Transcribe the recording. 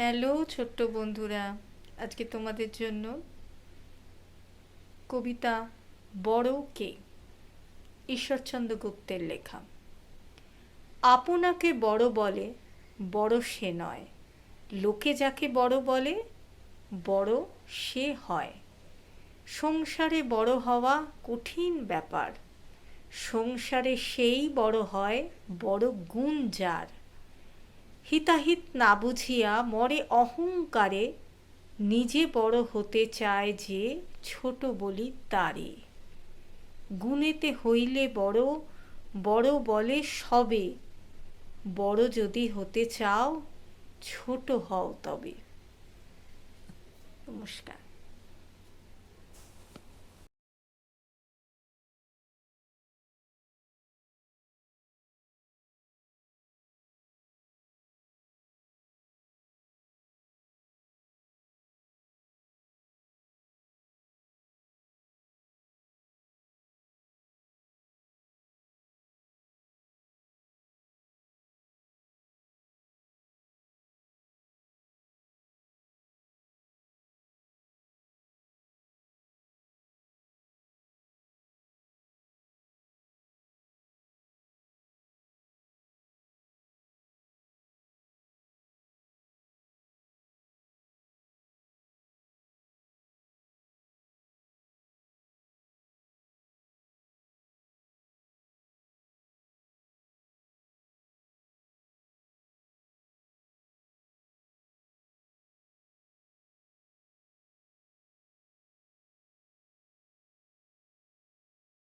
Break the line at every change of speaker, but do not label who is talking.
Hello ছোট্ট বন্ধুরা। আজকে তোমাদের জন্য কবিতা বড় কে? ঈশ্বরচন্দ্র গুপ্তের লেখা। আপনাকে বড় বলে, বড় সে নয়। লোকে যাকে বড় বলে, বড় সে হয়। সংসারে বড় হওয়া কঠিন ব্যাপার। সংসারে সেই বড় হয়, বড় গুণ যার। হিতাহিত না বুঝিয়া মরে অহংকারে নিজে বড় হতে চায় যে ছোট বলি তারে। গুণেতে হইলে বড় বড় বলে সবে। বড় যদি হতে চাও, ছোট হও তবে। নমস্কার।